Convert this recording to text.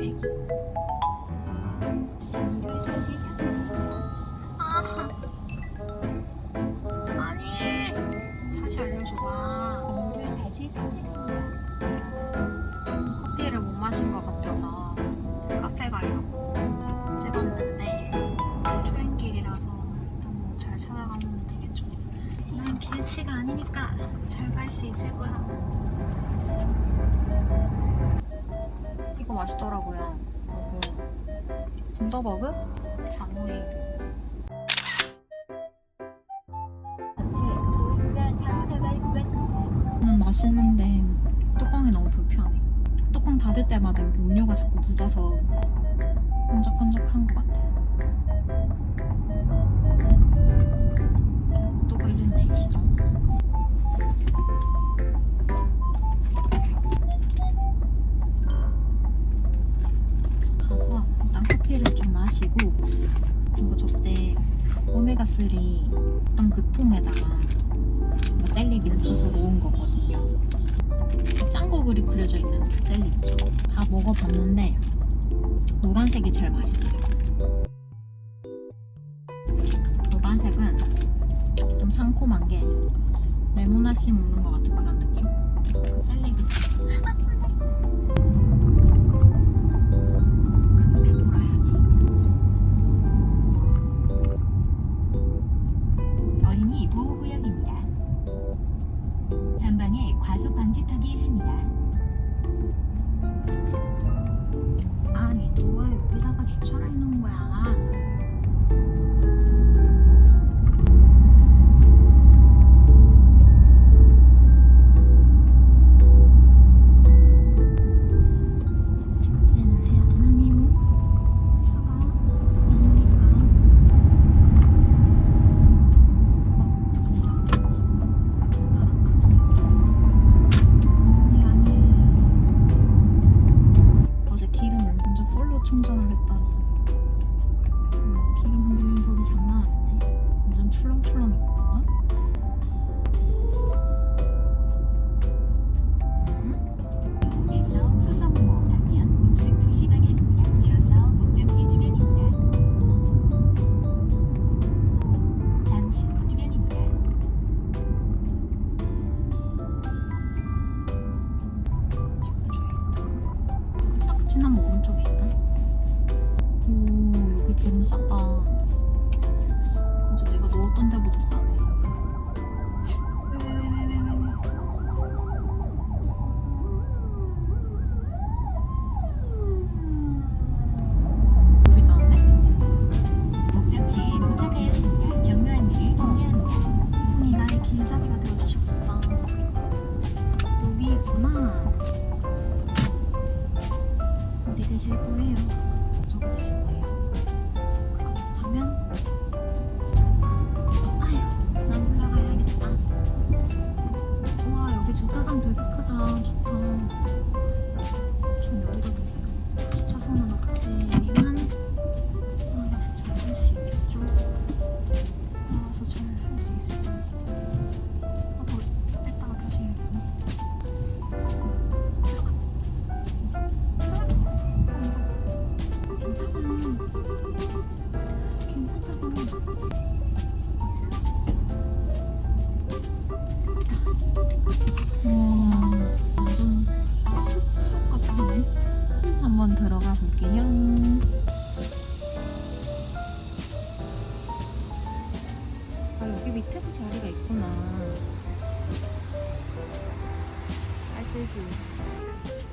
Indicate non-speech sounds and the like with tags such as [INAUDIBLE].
아니. 다시 알려줘봐. 커피를 못 마신 것 같아서 카페 가려고 찍었는데 초행길이라서 일단 뭐 잘 찾아가면 되겠죠. 난 길치가 아니니까 잘 갈 수 있을 거야 이거 맛있더라고요 뭐 군더버그? 장호이 음, 맛있는데 뚜껑이 너무 불편해. 뚜껑 닫을 때마다 여기 음료가 자꾸 묻어서 끈적끈적한 것 같아. 또 좀 마시고 그리고 저때 오메가3 어떤 그 통에다가 뭐 젤리빈 사서 넣은 거거든요. 짱구글이 그려져 있는 그 젤리 있죠. 다 먹어봤는데 노란색이 제일 맛있어요. 노란색은 좀 상콤한 게 레모나씨 먹는 것 같은 그런 느낌? 그 젤리빈. 크 [LAUGHS] 전방에 과속 방지턱이 있습니다. 아니 누가 여기다가 주차를 해놓은 거야? 출렁출렁이거든 에서 수성모 방면 우측 2시 방향입니다. 이어서 목적지 주변입니다. 잠시 후 주변입니다. 여기 딱 지나면 오른쪽에 있다 오 여기 기름 싸다 이제 내가 넣었던 데보다 싸네 왜왜왜왜왜 자리가 있구나. 알뜰기.